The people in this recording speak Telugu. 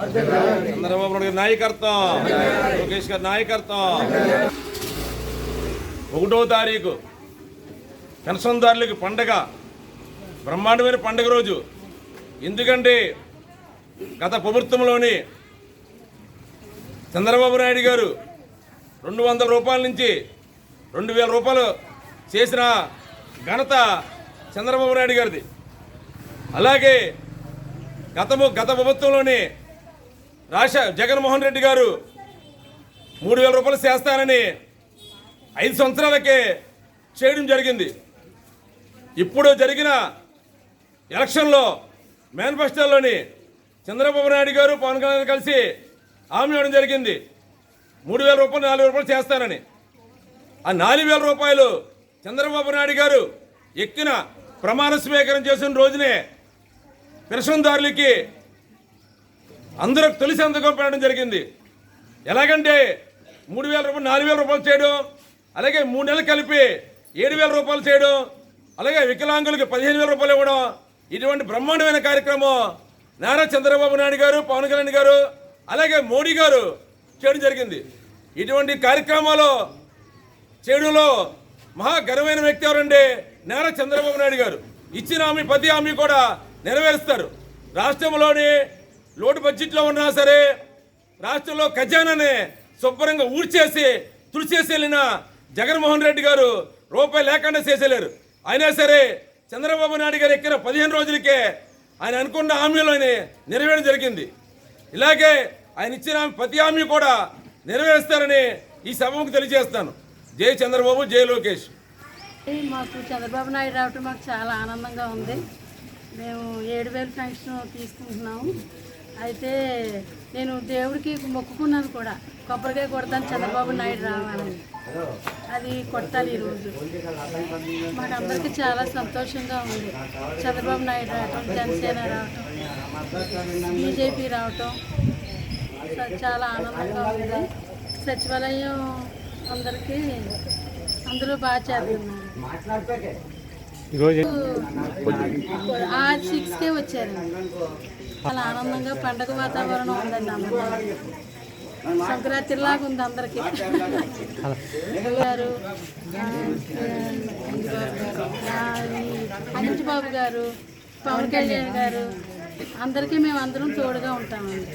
చంద్రబాబు నాయుడు గారి నాయకత్వం. లోకేష్ గారి నాయకత్వం. ఒకటో తారీఖు పెన్షన్దారులకు పండగ బ్రహ్మాండమైన పండగ రోజు. ఎందుకంటే గత ప్రభుత్వంలోని చంద్రబాబు నాయుడు గారు రెండు వందల రూపాయల నుంచి రెండు వేల రూపాయలు చేసిన ఘనత చంద్రబాబు నాయుడు గారిది. అలాగే గతము గత ప్రభుత్వంలోని రాశా జగన్మోహన్ రెడ్డి గారు మూడు వేల రూపాయలు చేస్తానని ఐదు సంవత్సరాలకే చేయడం జరిగింది. ఇప్పుడు జరిగిన ఎలక్షన్లో మేనిఫెస్టోలోని చంద్రబాబు నాయుడు గారు పవన్ కళ్యాణ్ కలిసి హామీ ఇవ్వడం జరిగింది. మూడు వేల రూపాయలు నాలుగు వేల రూపాయలు చేస్తానని. ఆ నాలుగు వేల రూపాయలు చంద్రబాబు నాయుడు గారు ఎక్కిన ప్రమాణ స్వీకారం చేసిన రోజునే పెన్షన్దారులకి అందరూ తొలి సంతకం పెట్టడం జరిగింది. ఎలాగంటే మూడు వేల రూపాయలు నాలుగు వేల రూపాయలు చేయడం అలాగే మూడు నెలలు కలిపి ఏడు వేల రూపాయలు చేయడం అలాగే వికలాంగులకు పదిహేను వేల రూపాయలు ఇవ్వడం ఇటువంటి బ్రహ్మాండమైన కార్యక్రమం నారా చంద్రబాబు నాయుడు గారు పవన్ కళ్యాణ్ గారు అలాగే మోడీ గారు చేయడం జరిగింది. ఇటువంటి కార్యక్రమాలు చేయడంలో మహా గర్వమైన వ్యక్తి ఎవరండి నారా చంద్రబాబు నాయుడు గారు. ఇచ్చిన హామీ ప్రతి హామీ కూడా నెరవేరుస్తారు. రాష్ట్రంలోని లోటు బడ్జెట్లో ఉన్నా సరే రాష్ట్రంలో ఖజానాని శుభ్రంగా ఊడ్చేసి తుడిచేసి వెళ్ళిన జగన్మోహన్ రెడ్డి గారు రూపాయి లేకుండా చేసేలేరు. అయినా సరే చంద్రబాబు నాయుడు గారు ఎక్కిన పదిహేను రోజులకే ఆయన అనుకున్న హామీలని నెరవేయడం జరిగింది. ఇలాగే ఆయన ఇచ్చిన ప్రతి హామీ కూడా నెరవేరుస్తారని ఈ సభకు తెలియజేస్తాను. జై చంద్రబాబు జై లోకేష్. మాకు చంద్రబాబు నాయుడు రావటం మాకు చాలా ఆనందంగా ఉంది. మేము ఏడు వేలు పెన్షన్ తీసుకుంటున్నాము. అయితే నేను దేవుడికి మొక్కుకున్నాను కూడా. కొబ్బరికాయ కొడతాను చంద్రబాబు నాయుడు రావాలని. అది కొట్టాలి ఈరోజు మాకు అందరికీ చాలా సంతోషంగా ఉంది. చంద్రబాబు నాయుడు రావటం జనసేన రావటం బీజేపీ రావటం చాలా ఆనందంగా ఉంది. సచివాలయం అందరికీ అందరూ బాగా చేస్తున్నారు ఆ సిక్స్కే వచ్చారు. చాలా ఆనందంగా పండగ వాతావరణం ఉందండి అందరికీ సంక్రాంతిలాగా ఉంది అందరికీ. గారు అనిల్ బాబు గారు పవన్ కళ్యాణ్ గారు అందరికీ మేము అందరం తోడుగా ఉంటామండి.